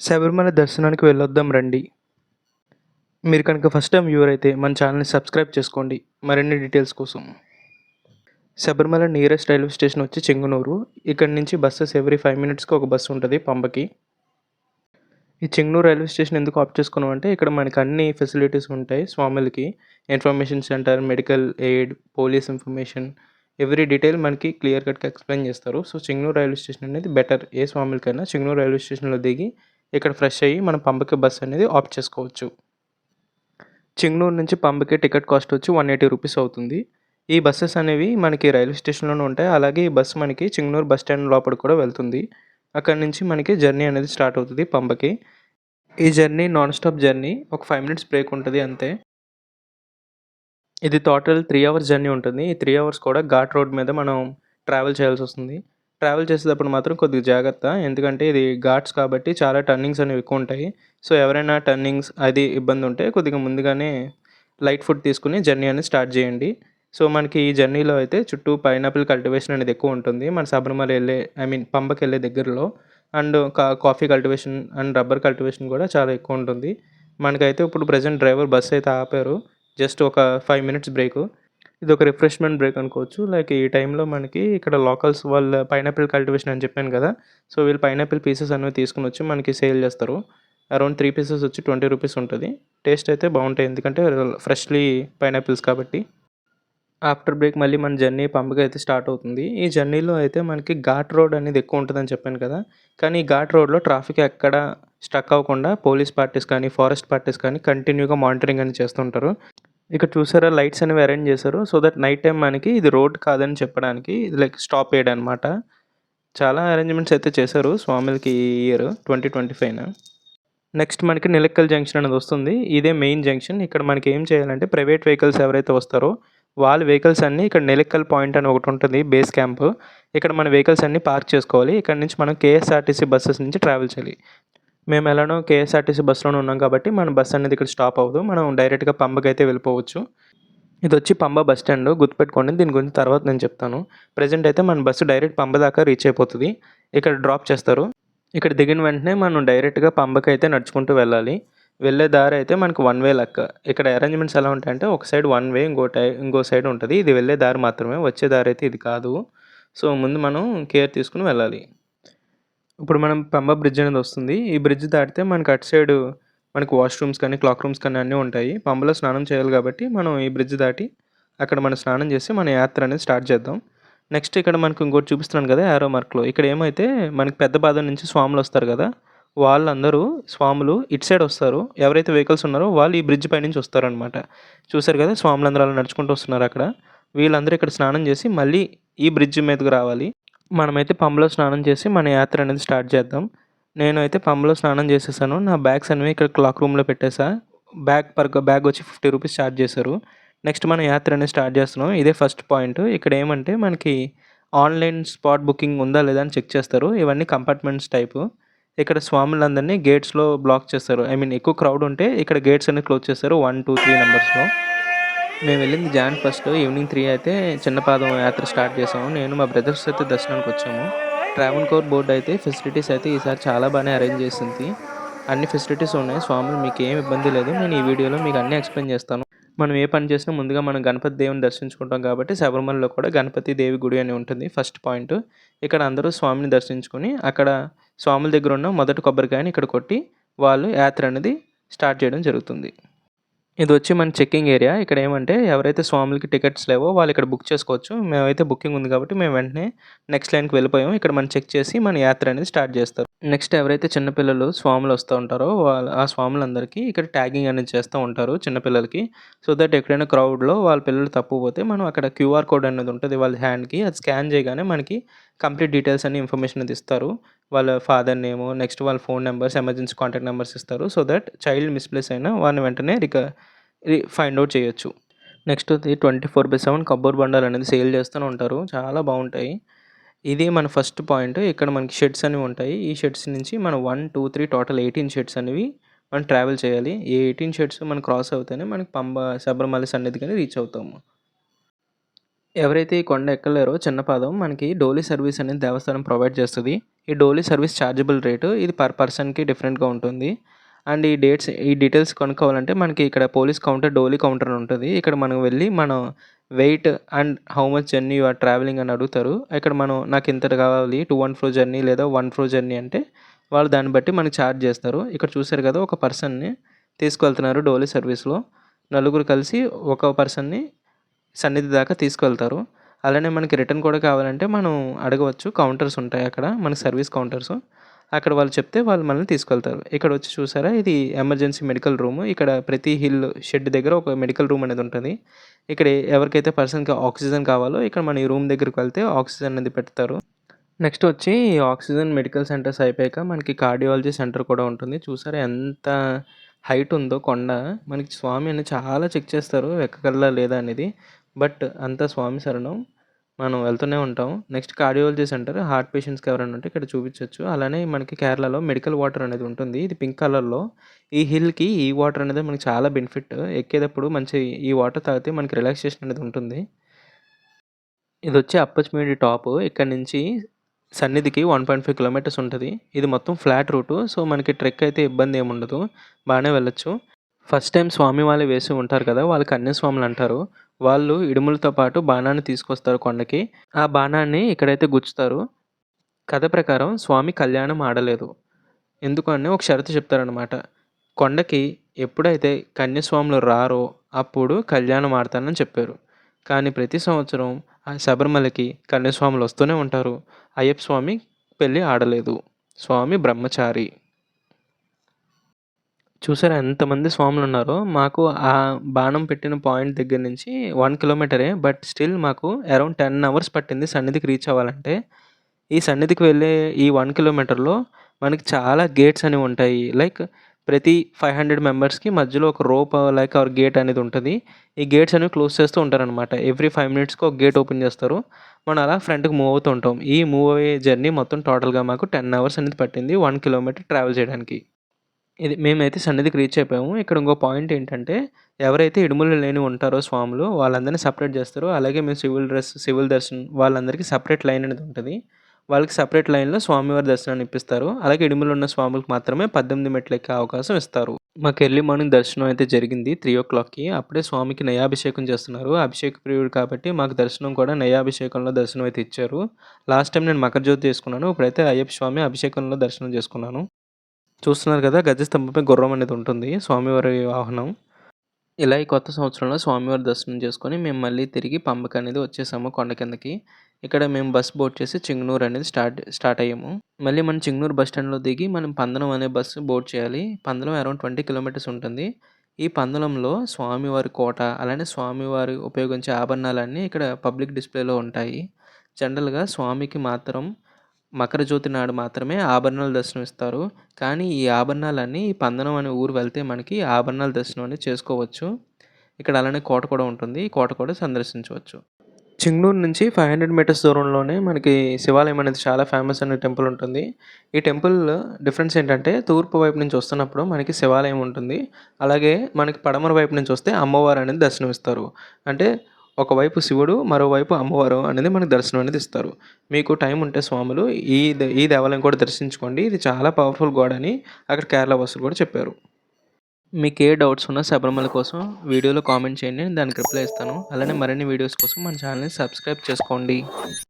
శబరిమల దర్శనానికి వెళ్ళొద్దాం రండి. మీరు కనుక ఫస్ట్ టైం వ్యూవర్ అయితే మన ఛానల్ని సబ్స్క్రైబ్ చేసుకోండి. మరిన్ని డీటెయిల్స్ కోసం. శబరిమల నియరెస్ట్ రైల్వే స్టేషన్ వచ్చి చెంగునూరు. ఇక్కడ నుంచి బస్సెస్ ఎవ్రీ ఫైవ్ మినిట్స్కి ఒక బస్సు ఉంటుంది పంపకి ఈ చెంగునూరు రైల్వే స్టేషన్ ఎందుకు ఆప్ చేసుకున్నాం అంటే ఇక్కడ మనకి అన్ని ఫెసిలిటీస్ ఉంటాయి స్వాములకి. Information centre medical aid police information every detail మనకి క్లియర్ కట్గా ఎక్స్ప్లెయిన్ చేస్తారు. సో చెంగునూరు రైల్వే స్టేషన్ అనేది బెటర్ ఏ స్వాములకైనా చెంగునూరు రైల్వే స్టేషన్లో దిగి ఇక్కడ ఫ్రెష్ అయ్యి మనం పంబకి బస్ అనేది ఆప్ చేసుకోవచ్చు. చెంగునూరు నుంచి పంబకి టికెట్ కాస్ట్ వచ్చి వన్ ఎయిటీ రూపీస్ అవుతుంది. ఈ బస్సెస్ అనేవి మనకి రైల్వే స్టేషన్లోనే ఉంటాయి. అలాగే ఈ బస్సు మనకి చెంగునూరు బస్ స్టాండ్ లోపల కూడా వెళ్తుంది. అక్కడ నుంచి మనకి జర్నీ అనేది స్టార్ట్ అవుతుంది పంబకి. ఈ జర్నీ నాన్ స్టాప్ జర్నీ ఒక ఫైవ్ మినిట్స్ బ్రేక్ ఉంటుంది అంతే. ఇది టోటల్ త్రీ అవర్స్ జర్నీ ఉంటుంది. ఈ త్రీ అవర్స్ కూడా ఘాట్ రోడ్ మీద మనం ట్రావెల్ చేయాల్సి వస్తుంది. ట్రావెల్ చేసేటప్పుడు మాత్రం కొద్దిగా జాగ్రత్త. ఎందుకంటే ఇది ఘాట్స్ కాబట్టి చాలా టర్నింగ్స్ అనేవి ఎక్కువ ఉంటాయి. సో ఎవరైనా టర్నింగ్స్ అది ఇబ్బంది ఉంటే కొద్దిగా ముందుగానే లైట్ ఫుడ్ తీసుకుని జర్నీ అనేది స్టార్ట్ చేయండి. సో మనకి ఈ జర్నీలో అయితే చుట్టూ పైనాపిల్ కల్టివేషన్ అనేది ఎక్కువ ఉంటుంది. మన శబరిమల వెళ్ళే ఐ మీన్ పంపకి వెళ్ళే దగ్గరలో. And coffee cultivation and rubber cultivation కూడా చాలా ఎక్కువ ఉంటుంది. మనకైతే ఇప్పుడు ప్రజెంట్ డ్రైవర్ బస్ అయితే ఆపారు. జస్ట్ ఒక ఫైవ్ మినిట్స్ బ్రేక్. ఇది ఒక రిఫ్రెష్మెంట్ బ్రేక్ అనుకోవచ్చు. లైక్ ఈ టైంలో మనకి ఇక్కడ లోకల్స్ వాళ్ళ పైనాపిల్ కల్టివేషన్ అని చెప్పాను కదా. సో వీళ్ళు పైనాపిల్ పీసెస్ అనేవి తీసుకుని వచ్చి మనకి సేల్ చేస్తారు. అరౌండ్ త్రీ పీసెస్ వచ్చి ట్వంటీ రూపీస్ ఉంటుంది. టేస్ట్ అయితే బాగుంటాయి. ఎందుకంటే ఫ్రెష్లీ పైనాపిల్స్ కాబట్టి. ఆఫ్టర్ బ్రేక్ మళ్ళీ మన జర్నీ పంపగా అయితే స్టార్ట్ అవుతుంది. ఈ జర్నీలో అయితే మనకి ఘాట్ రోడ్ అనేది ఎక్కువ ఉంటుందని చెప్పాను కదా. కానీ ఈ ఘాట్ రోడ్లో ట్రాఫిక్ ఎక్కడ స్టక్ అవ్వకుండా పోలీస్ పార్టీస్ కానీ ఫారెస్ట్ పార్టీస్ కానీ కంటిన్యూగా మానిటరింగ్ అని చేస్తుంటారు. ఇక్కడ చూసారా లైట్స్ అనేవి అరేంజ్ చేశారు. సో దట్ నైట్ టైం మనకి ఇది రోడ్ కాదని చెప్పడానికి ఇది లైక్ స్టాప్ వేయడం అనమాట చాలా అరేంజ్మెంట్స్ అయితే చేశారు స్వామిలకి ఈ ఇయర్ ట్వంటీ ట్వంటీ ఫైవ్న నెక్స్ట్ మనకి నిలక్కల్ జంక్షన్ అనేది వస్తుంది. ఇదే మెయిన్ జంక్షన్. ఇక్కడ మనకి ఏం చేయాలంటే ప్రైవేట్ వెహికల్స్ ఎవరైతే వస్తారో వాళ్ళ వెహికల్స్ అన్నీ ఇక్కడ నిలక్కల్ పాయింట్ అని ఒకటి ఉంటుంది బేస్ క్యాంప్. ఇక్కడ మన వెహికల్స్ అన్నీ పార్క్ చేసుకోవాలి. ఇక్కడ నుంచి మనం కేఎస్ఆర్టీసీ బస్సెస్ నుంచి ట్రావెల్ చేయాలి. మేము ఎలానో కేఎస్ఆర్టీసీ బస్సులోనే ఉన్నాం కాబట్టి మన బస్ అనేది ఇక్కడ స్టాప్ అవ్వదు. మనం డైరెక్ట్గా పంబకి అయితే వెళ్ళిపోవచ్చు. ఇది వచ్చి పంబ బస్ స్టాండ్ గుర్తుపెట్టుకోండి. దీని గురించి తర్వాత నేను చెప్తాను. ప్రజెంట్ అయితే మన బస్సు డైరెక్ట్ పంబ దాకా రీచ్ అయిపోతుంది. ఇక్కడ డ్రాప్ చేస్తారు. ఇక్కడ దిగిన వెంటనే మనం డైరెక్ట్గా పంబకి అయితే నడుచుకుంటూ వెళ్ళాలి. వెళ్ళే దారి అయితే మనకు వన్ వే లెక్క. ఇక్కడ అరేంజ్మెంట్స్ ఎలా ఉంటాయంటే ఒక సైడ్ వన్ వే ఇంకో టై ఇంకో సైడ్ ఉంటుంది. ఇది వెళ్ళే దారి మాత్రమే. వచ్చే దారి అయితే ఇది కాదు. సో ముందు మనం కేర్ తీసుకుని వెళ్ళాలి. ఇప్పుడు మనం పంబ బ్రిడ్జ్ అనేది వస్తుంది. ఈ బ్రిడ్జ్ దాటితే మనకి అటు సైడ్ మనకి వాష్రూమ్స్ కానీ క్లాక్ రూమ్స్ కానీ అన్నీ ఉంటాయి. పంబలో స్నానం చేయాలి కాబట్టి మనం ఈ బ్రిడ్జ్ దాటి అక్కడ మనం స్నానం చేసి మన యాత్ర అనేది స్టార్ట్ చేద్దాం. నెక్స్ట్ ఇక్కడ మనకు ఇంకోటి చూపిస్తున్నాను కదా యారో మార్క్లో. ఇక్కడ ఏమైతే మనకి పెద్ద బాధ నుంచి స్వాములు వస్తారు కదా వాళ్ళందరూ స్వాములు ఇటు సైడ్ వస్తారు. ఎవరైతే వెహికల్స్ ఉన్నారో వాళ్ళు ఈ బ్రిడ్జ్ పైనుంచి వస్తారనమాట చూసారు కదా స్వాములందరూ అలా నడుచుకుంటూ వస్తున్నారు అక్కడ. వీళ్ళందరూ ఇక్కడ స్నానం చేసి మళ్ళీ ఈ బ్రిడ్జ్ మీదకి రావాలి. మనమైతే పంబలో స్నానం చేసి మన యాత్ర అనేది స్టార్ట్ చేద్దాం. నేనైతే పంబలో స్నానం చేసేసాను. నా బ్యాగ్స్ అనేవి ఇక్కడ క్లాక్ రూమ్లో పెట్టేసా. బ్యాగ్ పర్ బ్యాగ్ వచ్చి ఫిఫ్టీ రూపీస్ ఛార్జ్ చేశారు. నెక్స్ట్ మన యాత్ర అనేది స్టార్ట్ చేస్తున్నాం. ఇదే ఫస్ట్ పాయింట్. ఇక్కడ ఏమంటే మనకి ఆన్లైన్ స్పాట్ బుకింగ్ ఉందా లేదా అని చెక్ చేస్తారు. ఇవన్నీ కంపార్ట్మెంట్స్ టైపు. ఇక్కడ స్వాములందరినీ గేట్స్లో బ్లాక్ చేస్తారు. ఐ మీన్ ఎక్కువ క్రౌడ్ ఉంటే ఇక్కడ గేట్స్ అన్ని క్లోజ్ చేస్తారు. వన్ టూ త్రీ నెంబర్స్లో. మేము వెళ్ళింది జాన్ ఫస్ట్ ఈవినింగ్ త్రీ అయితే చిన్నపాదం యాత్ర స్టార్ట్ చేసాము. నేను మా బ్రదర్స్ అయితే దర్శనానికి వచ్చాము. ట్రావెల్ కోర్ బోర్డు అయితే ఫెసిలిటీస్ అయితే ఈసారి చాలా బాగానే అరేంజ్ చేసింది. అన్ని ఫెసిలిటీస్ ఉన్నాయి. స్వాములు మీకు ఏం ఇబ్బంది లేదు. నేను ఈ వీడియోలో మీకు అన్నీ ఎక్స్ప్లెయిన్ చేస్తాను. మనం ఏ పని చేసినా ముందుగా మనం గణపతి దేవుని దర్శించుకుంటాం కాబట్టి శబరిమలలో కూడా గణపతి దేవి గుడి అని ఉంటుంది ఫస్ట్ పాయింట్. ఇక్కడ అందరూ స్వామిని దర్శించుకొని అక్కడ స్వాముల దగ్గర ఉన్న మొదటి కొబ్బరికాయని ఇక్కడ కొట్టి వాళ్ళు యాత్ర అనేది స్టార్ట్ చేయడం జరుగుతుంది. ఇది వచ్చి మన చెక్కింగ్ ఏరియా. ఇక్కడ ఏమంటే ఎవరైతే స్వాములకి టికెట్స్ లేవో వాళ్ళు ఇక్కడ బుక్ చేసుకోవచ్చు. మేమైతే బుకింగ్ ఉంది కాబట్టి మేము వెంటనే నెక్స్ట్ లైన్కి వెళ్ళిపోయాం. ఇక్కడ మనం చెక్ చేసి మన యాత్ర అనేది స్టార్ట్ చేస్తారు. నెక్స్ట్ ఎవరైతే చిన్నపిల్లలు స్వాములు వస్తూ ఉంటారో వాళ్ళ ఆ స్వాములందరికీ ఇక్కడ ట్యాగింగ్ అనేది చేస్తూ ఉంటారు చిన్నపిల్లలకి సో దట్ ఎక్కడైనా క్రౌడ్లో వాళ్ళ పిల్లలు తప్పుపోతే మనం అక్కడ క్యూఆర్ కోడ్ అనేది ఉంటుంది వాళ్ళ హ్యాండ్కి. అది స్కాన్ చేయగానే మనకి కంప్లీట్ డీటెయిల్స్ అన్ని ఇన్ఫర్మేషన్ అది ఇస్తారు. వాళ్ళ ఫాదర్ నేము నెక్స్ట్ వాళ్ళ phone numbers emergency contact numbers ఇస్తారు. సో దట్ చైల్డ్ మిస్ప్లేస్ అయినా వాళ్ళని వెంటనే రిక ఫైండ్ అవుట్ చేయొచ్చు. నెక్స్ట్ ఇది twenty four by seven cupboard బండాలు అనేది సేల్ చేస్తూనే ఉంటారు. చాలా బాగుంటాయి. ఇది మన ఫస్ట్ పాయింట్. ఇక్కడ మనకి షెడ్స్ అనేవి ఉంటాయి. ఈ షెడ్స్ నుంచి మనం one two three total eighteen sheds అనేవి మనం ట్రావెల్ చేయాలి. ఈ ఎయిటీన్ షెడ్స్ మనం క్రాస్ అవుతేనే మనకి పంబ శబరిమల సన్నిధి కానీ రీచ్ అవుతాము. ఎవరైతే ఈ కొండ ఎక్కలేరో చిన్న పాదం మనకి డోలీ సర్వీస్ అనేది దేవస్థానం ప్రొవైడ్ చేస్తుంది. ఈ డోలీ సర్వీస్ ఛార్జబుల్ రేటు ఇది పర్ పర్సన్కి డిఫరెంట్గా ఉంటుంది. అండ్ ఈ డేట్స్ ఈ డీటెయిల్స్ కొనుక్కోవాలంటే మనకి ఇక్కడ పోలీస్ కౌంటర్ డోలీ కౌంటర్ ఉంటుంది. ఇక్కడ మనం వెళ్ళి మనం wait and how much journey you are travelling అని అడుగుతారు. ఇక్కడ మనం నాకు ఇంత కావాలి టూ వన్ ఫ్లో జర్నీ లేదా వన్ ఫ్లో జర్నీ అంటే వాళ్ళు దాన్ని బట్టి మనకి ఛార్జ్ చేస్తారు. ఇక్కడ చూసారు కదా ఒక పర్సన్ని తీసుకువెళ్తున్నారు డోలీ సర్వీస్లో. నలుగురు కలిసి ఒక పర్సన్ని సన్నిధి దాకా తీసుకెళ్తారు. అలానే మనకి రిటర్న్ కూడా కావాలంటే మనం అడగవచ్చు. కౌంటర్స్ ఉంటాయి అక్కడ మనకి సర్వీస్ కౌంటర్స్. అక్కడ వాళ్ళు చెప్తే వాళ్ళు మనల్ని తీసుకెళ్తారు. ఇక్కడ వచ్చి చూసారా? ఇది ఎమర్జెన్సీ మెడికల్ రూమ్. ఇక్కడ ప్రతి హిల్ షెడ్ దగ్గర ఒక మెడికల్ రూమ్ అనేది ఉంటుంది. ఇక్కడ ఎవరికైతే పర్సన్కి ఆక్సిజన్ కావాలో ఇక్కడ మన ఈ రూమ్ దగ్గరికి వెళ్తే ఆక్సిజన్ అనేది పెడతారు. నెక్స్ట్ వచ్చి ఆక్సిజన్ మెడికల్ సెంటర్స్ అయిపోయాక మనకి కార్డియాలజీ సెంటర్ కూడా ఉంటుంది. చూసారా ఎంత హైట్ ఉందో కొండ. మనకి స్వామి అని చాలా చెక్ చేస్తారు ఎక్కగలరా లేదా అనేది. బట్ అంతా స్వామి శరణం మనం వెళ్తూనే ఉంటాం. నెక్స్ట్ కార్డియాలజీ సెంటర్ హార్ట్ పేషెంట్స్కి ఎవరైనా ఉంటే ఇక్కడ చూపించవచ్చు అలానే మనకి కేరళలో మెడికల్ వాటర్ అనేది ఉంటుంది. ఇది పింక్ కలర్లో. ఈ హిల్కి ఈ వాటర్ అనేది మనకి చాలా బెనిఫిట్. ఎక్కేటప్పుడు మంచి ఈ వాటర్ తాగితే మనకి రిలాక్సేషన్ అనేది ఉంటుంది. ఇది వచ్చి అప్పచ్మేడి టాప్. ఇక్కడ నుంచి సన్నిధికి వన్ పాయింట్ ఫైవ్ కిలోమీటర్స్ ఉంటుంది. ఇది మొత్తం ఫ్లాట్ రూటు. సో మనకి ట్రెక్ అయితే ఇబ్బంది ఏమి ఉండదు. బాగానే వెళ్ళొచ్చు. ఫస్ట్ టైం స్వామి వాళ్ళు వేసి ఉంటారు కదా వాళ్ళకి అన్ని స్వాములు అంటారు. వాళ్ళు ఇడుములతో పాటు బాణాన్ని తీసుకొస్తారు కొండకి. ఆ బాణాన్ని ఇక్కడైతే గుచ్చుతారు. కథ ప్రకారం స్వామి కళ్యాణం ఆడలేదు. ఎందుకని ఒక షరతు చెప్తారనమాట కొండకి ఎప్పుడైతే కన్యస్వాములు రారో అప్పుడు కళ్యాణం ఆడతానని చెప్పారు. కానీ ప్రతి సంవత్సరం ఆ శబరిమలకి కన్యస్వాములు వస్తూనే ఉంటారు. అయ్యప్ప స్వామి పెళ్ళి ఆడలేదు. స్వామి బ్రహ్మచారి. చూసారా ఎంతమంది స్వాములు ఉన్నారో మాకు ఆ బాణం పెట్టిన పాయింట్ దగ్గర నుంచి వన్ కిలోమీటరే బట్ స్టిల్ మాకు అరౌండ్ టెన్ అవర్స్ పట్టింది సన్నిధికి రీచ్ అవ్వాలంటే. ఈ సన్నిధికి వెళ్ళే ఈ వన్ కిలోమీటర్లో మనకి చాలా గేట్స్ అనేవి ఉంటాయి. లైక్ ప్రతి ఫైవ్ హండ్రెడ్ మెంబర్స్కి మధ్యలో ఒక రోప్ లైక్ ఆర్ గేట్ అనేది ఉంటుంది. ఈ గేట్స్ అనేవి క్లోజ్ చేస్తూ ఉంటారనమాట ఎవ్రీ ఫైవ్ మినిట్స్కి ఒక గేట్ ఓపెన్ చేస్తారు. మనం అలా ఫ్రంట్కి మూవ్ అవుతూ ఉంటాం. ఈ మూవ్ అయ్యే జర్నీ మొత్తం టోటల్గా మాకు టెన్ అవర్స్ అనేది పట్టింది వన్ కిలోమీటర్ ట్రావెల్ చేయడానికి. ఇది మేమైతే సన్నిధికి రీచ్ అయిపోయాము. ఇక్కడ ఇంకో పాయింట్ ఏంటంటే ఎవరైతే ఇడుములు లేని ఉంటారో స్వాములు వాళ్ళందరినీ సపరేట్ చేస్తారో. అలాగే మేము సివిల్ డ్రెస్ సివిల్ దర్శనం వాళ్ళందరికీ సపరేట్ లైన్ అనేది ఉంటుంది. వాళ్ళకి సపరేట్ లైన్లో స్వామివారి దర్శనాన్ని ఇప్పిస్తారు. అలాగే ఇడుములు ఉన్న స్వాములకు మాత్రమే పద్దెనిమిది మెట్లు ఎక్కే అవకాశం ఇస్తారు. మాకు ఎర్లీ మార్నింగ్ దర్శనం అయితే జరిగింది త్రీ ఓ క్లాక్కి అప్పుడే స్వామికి నయాభిషేకం చేస్తున్నారు. అభిషేక ప్రియుడు కాబట్టి మాకు దర్శనం కూడా నయాభిషేకంలో దర్శనం అయితే ఇచ్చారు. లాస్ట్ టైం నేను మకర జ్యోతి చేసుకున్నాను. ఇప్పుడైతే అయ్యప్ప స్వామి అభిషేకంలో దర్శనం చేసుకున్నాను. చూస్తున్నారు కదా గజస్తంభంపై గుర్రం అనేది ఉంటుంది. స్వామివారి వాహనం. ఇలా ఈ కొత్త సంవత్సరంలో స్వామివారి దర్శనం చేసుకొని మేము మళ్ళీ తిరిగి పంబకి అనేది వచ్చేసాము కొండ కిందకి. ఇక్కడ మేము బస్ బోట్ చేసి చింగనూరు అనేది స్టార్ట్ స్టార్ట్ అయ్యాము. మళ్ళీ మనం చింగనూరు బస్ స్టాండ్లో దిగి మనం పందనం అనే బస్సు బోట్ చేయాలి. పందలం అరౌండ్ ట్వంటీ కిలోమీటర్స్ ఉంటుంది. ఈ పందలంలో స్వామివారి కోట అలానే స్వామివారి ఉపయోగించే ఆభరణాలన్నీ ఇక్కడ పబ్లిక్ డిస్ప్లేలో ఉంటాయి. జనరల్గా స్వామికి మాత్రం మకర జ్యోతి నాడు మాత్రమే ఆభరణాల దర్శనం ఇస్తారు కానీ ఈ ఆభరణాలన్నీ ఈ పందనం అనే ఊరు వెళ్తే మనకి ఆభరణాల దర్శనం అనేది చేసుకోవచ్చు. ఇక్కడ అలానే కోట కూడా ఉంటుంది. ఈ కోట కూడా సందర్శించవచ్చు. చింగనూరు నుంచి ఫైవ్ హండ్రెడ్ మీటర్స్ దూరంలోనే మనకి శివాలయం అనేది చాలా ఫేమస్ అనే టెంపుల్ ఉంటుంది. ఈ టెంపుల్ డిఫరెన్స్ ఏంటంటే తూర్పు వైపు నుంచి వస్తున్నప్పుడు మనకి శివాలయం ఉంటుంది. అలాగే మనకి పడమర వైపు నుంచి వస్తే అమ్మవారు అనేది దర్శనమిస్తారు. అంటే ఒకవైపు శివుడు మరోవైపు అమ్మవారు అనేది మనకు దర్శనం అనేది ఇస్తారు. మీకు టైం ఉంటే స్వాములు ఈ ఈ దేవాలయం కూడా దర్శించుకోండి. ఇది చాలా పవర్ఫుల్ గోడ్ అని అక్కడ కేరళ వాసులు కూడా చెప్పారు. మీకు ఏ డౌట్స్ ఉన్నా శబరిమల కోసం వీడియోలో కామెంట్ చేయండి. నేను దానికి రిప్లై ఇస్తాను. అలానే మరిన్ని వీడియోస్ కోసం మన ఛానల్ని సబ్స్క్రైబ్ చేసుకోండి.